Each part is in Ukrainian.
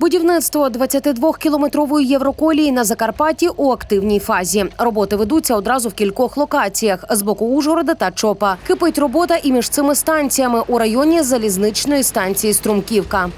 Будівництво 22-кілометрової євроколії на Закарпатті у активній фазі. Роботи ведуться одразу в кількох локаціях з боку Ужгорода та Чопа. Кипить робота і між цими станціями у районі залізничної станції Струмківка.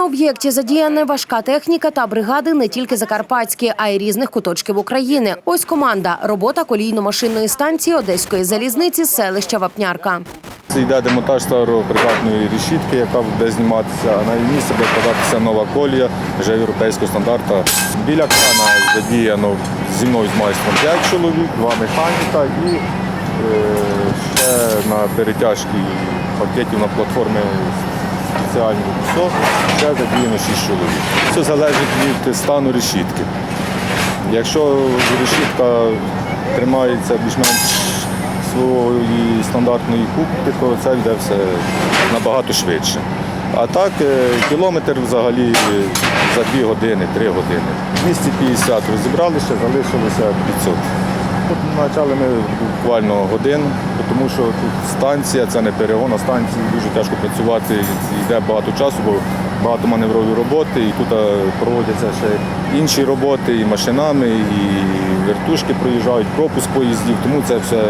На об'єкті задіяна важка техніка та бригади не тільки закарпатські, а й різних куточків України. Ось команда робота колійно-машинної станції Одеської залізниці селища Вапнярка. Це йде демонтаж староприкладної решітки, яка буде зніматися, а на її місце буде вкладатися нова колія вже європейського стандарту. Біля крана задіяно зі мною з майстром 5 чоловік, два механіка і е, ще на перетяжці пакетів на платформі спеціальні кусок, ще задіяно 6 чоловік. Все залежить від стану решітки. Якщо решітка тримається більш-менш своєї стандартної кубки, то це йде все набагато швидше. А так, е, кілометр взагалі за 2 години, 3 години. 250 розібрали ще, залишилося 500. Тут почали ми буквально годину, тому що тут станція, це не перегон, а станції дуже тяжко працювати, йде багато часу, бо багато маневрової роботи, і тут е, проводяться ще інші роботи і машинами, і вертушки проїжджають, пропуск поїздів, тому це все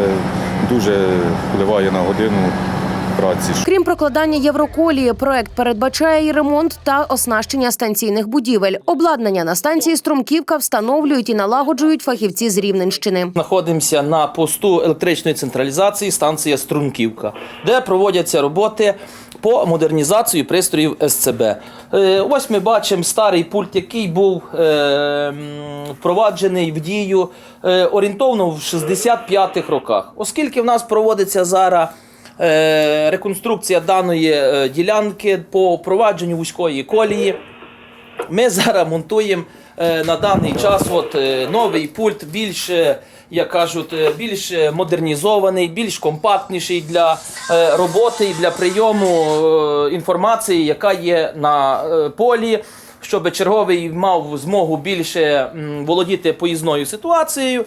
дуже впливає на годину праці. Крім прокладання євроколії, проект передбачає і ремонт та оснащення станційних будівель. Обладнання на станції Струмківка встановлюють і налагоджують фахівці з Рівненщини. Знаходимося на посту електричної централізації станція Струнківка, де проводяться роботи по модернізації пристроїв СЦБ. Е, Ось ми бачимо старий пульт, який був е, впроваджений в дію е, орієнтовно в 65-х роках. Оскільки в нас проводиться зараз реконструкція даної е, ділянки по впровадженню вузької колії. Ми зараз монтуємо е, на даний час от, е, новий пульт, більш, е, як кажуть, е, більш е, модернізований, більш компактніший для е, роботи і для прийому е, інформації, яка є на е, полі. Щоб черговий мав змогу більше володіти поїзною ситуацією, е,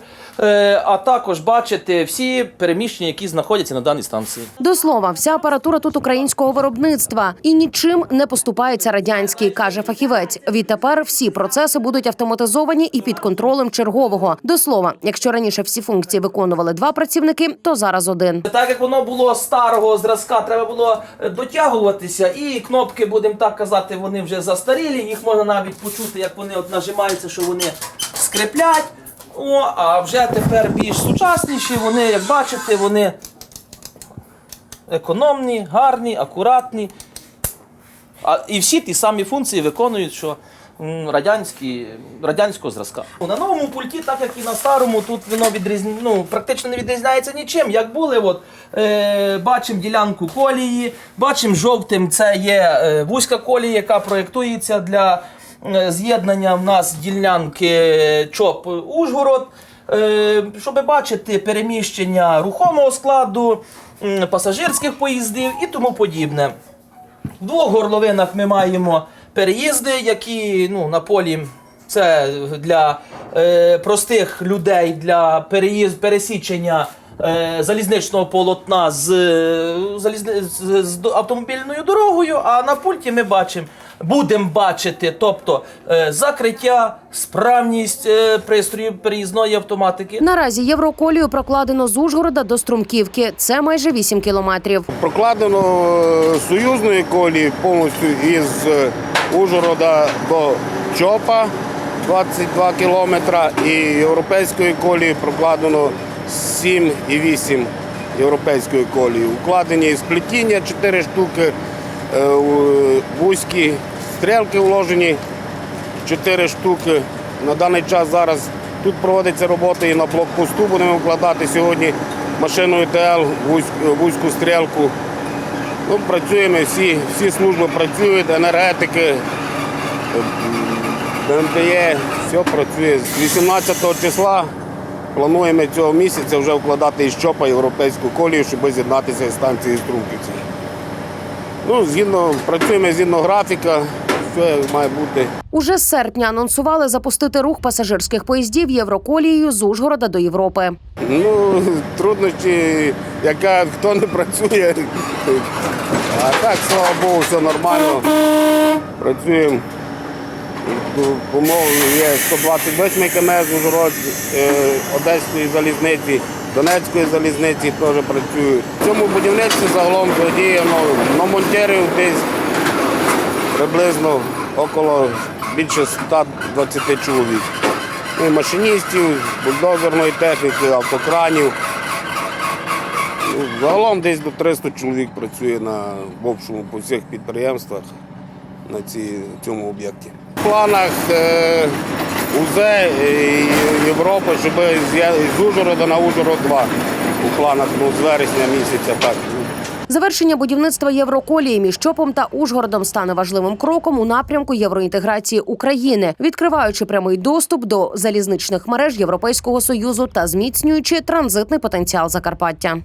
а також бачити всі переміщення, які знаходяться на даній станції. До слова, вся апаратура тут українського виробництва і нічим не поступається радянський, каже фахівець. Відтепер всі процеси будуть автоматизовані і під контролем чергового. До слова, якщо раніше всі функції виконували два працівники, то зараз один. Так як воно було старого зразка, треба було е, дотягуватися, і кнопки, будемо так казати, вони вже застарілі. Їх можна навіть почути, як вони от нажимаються, що вони скриплять. О, а вже тепер більш сучасніші. Вони, як бачите, вони економні, гарні, акуратні. А, і всі ті самі функції виконують, що радянські, радянського зразка. На новому пульті, так як і на старому, тут воно відрізні, ну, практично не відрізняється нічим. Як були, от, е, бачимо ділянку колії, бачимо жовтим, це є е, вузька колія, яка проєктується для з'єднання в нас ділянки ЧОП Ужгород. Е, щоб бачити переміщення рухомого складу, пасажирських поїздів і тому подібне. В двох горловинах ми маємо переїзди, які ну, на полі це для е, простих людей для переїзд, пересічення е, залізничного полотна з, е, з, з автомобільною дорогою. А на пульті ми бачимо, будемо бачити, тобто е, закриття, справність е, пристроїв переїзної автоматики. Наразі євроколію прокладено з Ужгорода до Струмківки. Це майже 8 кілометрів. Прокладено е, союзної колії повністю із е, Ужгорода до Чопа 22 кілометра і європейської колії прокладено 7,8 європейської колії. Укладені сплетіння 4 штуки, е, у- вузькі стрілки вложені 4 штуки. На даний час зараз тут проводиться робота і на блокпосту будемо вкладати сьогодні машиною ТЛ вузьку стрілку. Ну, працюємо, всі, всі служби працюють, енергетики, БМТЄ, все працює. З 18 числа плануємо цього місяця вже вкладати із ЧОПа європейську колію, щоб з'єднатися з станцією Струнківці. Ну, згідно, працюємо згідно графіка, все має бути. Уже з серпня анонсували запустити рух пасажирських поїздів Євроколією з Ужгорода до Європи. Ну, труднощі, яка хто не працює. А так, слава Богу, все нормально. Працюємо. Умови є 128 км Ужгород, е, Одеської залізниці, Донецької залізниці теж працюють. В цьому будівництві загалом задіяно на монтерів десь приблизно около більше 120 чоловік. І машиністів, бульдозерної техніки, автокранів. Загалом десь до 300 чоловік працює на в общому по всіх підприємствах на ці, цьому об'єкті. В планах е, УЗЕ і Європи, щоб з, з Ужгорода на Ужгород 2 у планах ну, з вересня місяця. Так. Завершення будівництва Євроколії між Чопом та Ужгородом стане важливим кроком у напрямку євроінтеграції України, відкриваючи прямий доступ до залізничних мереж Європейського союзу та зміцнюючи транзитний потенціал Закарпаття.